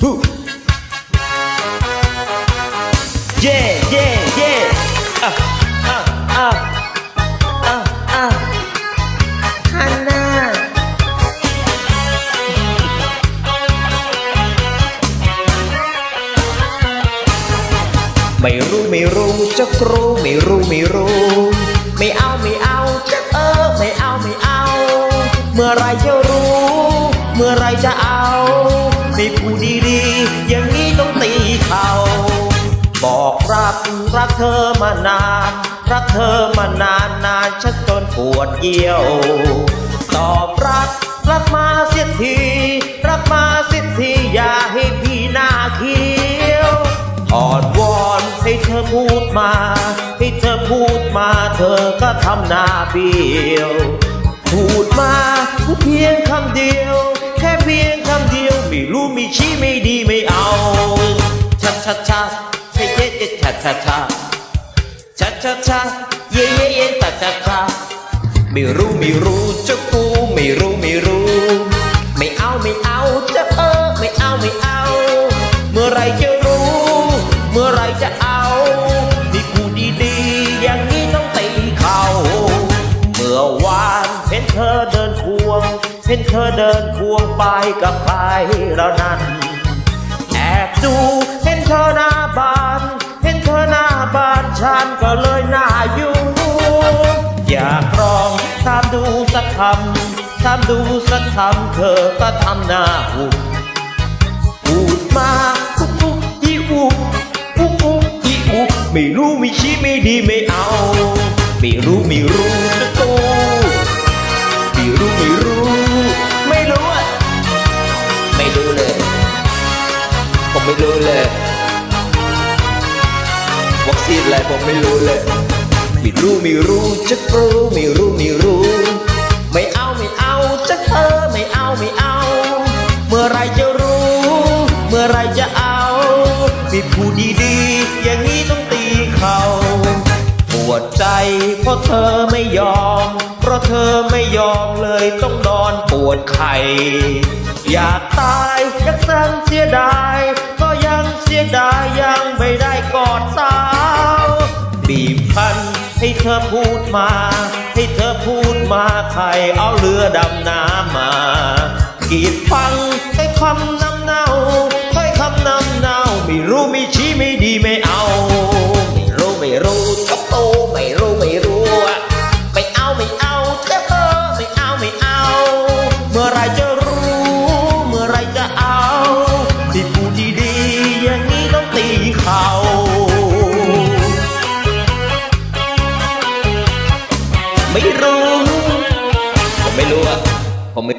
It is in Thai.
Who? Yeah, yeah, yeah. Uh, uh, uh, uh, uh. Hannah. Mày ru mày ru chắc ru mày ru mày ru mày ao mày ao chắc ơ mày ao mày ao เมื่อไรจะรู้ เมื่อไรจะเอาไม่พูดดีๆ อย่างนี้ต้องตีเขาบอกรักรักเธอมานาน รักเธอมานานนานชักจนปวดเยี่ยว ตอบรักรักมาเสียที รักมาเสียทีอย่าให้พี่หน้าเขียวอ่อนวอนให้เธอพูดมา ให้เธอพูดมาเธอก็ทำหน้าเบี้ยว พูดมาเพียงคำเดียว แค่เพียงคำเดียว ไม่รู้มีชี้ไม่ดีไม่เอาชัดชัดชัดเฮ้เย้เย้ชัดชัดชัดชัดชัดชัดเย้เย้เย้ชัดชัดชัดไม่รู้ไม่รู้จะกูไม่รู้ไม่รู้ ไม่เอาไม่เอาจะเออไม่เอาไม่เอา เมื่อไรจะรู้ เมื่อไรจะเอานี่กูดีๆอย่าง เห็นเธอเดินควง เห็นเธอเดินควงไปกับใครแล้วนั้น แอบดูเห็นเธอหน้าบาน เห็นเธอหน้าบานฉันก็เลยหน้าอยู่อยากลองตามดูสักคำตามดูสักคำเธอก็ทำหน้าหุบพูดมาปุ๊บปุ๊บอีอุบปุ๊บปุ๊บอีอุบไม่รู้ไม่ชี้ไม่ดีไม่เอา ไม่รู้ไม่รู้ อะไรผมไม่รู้เลยไม่รู้ไม่รู้จะรู้ไม่รู้ไม่รู้ ไม่เอาไม่เอาจะเธอไม่เอาไม่เอา เมื่อไรจะรู้ เมื่อไรจะเอาไม่พูดดีๆอย่างนี้ต้องตีเขาปวดใจเพราะเธอไม่ยอม เพราะเธอไม่ยอมเลยต้องนอนปวดไข่อยากตายอยากสั่งเสียดายก็ยังเสียดายยัง อพูดมา ให้เธอพูดมาใครเอาเรือดำน้ำมากีดฟังให้คำนำเนาให้คำนำเนาไม่รู้ไม่ช ไม่รู้ ผมไม่รู้อะผมไม่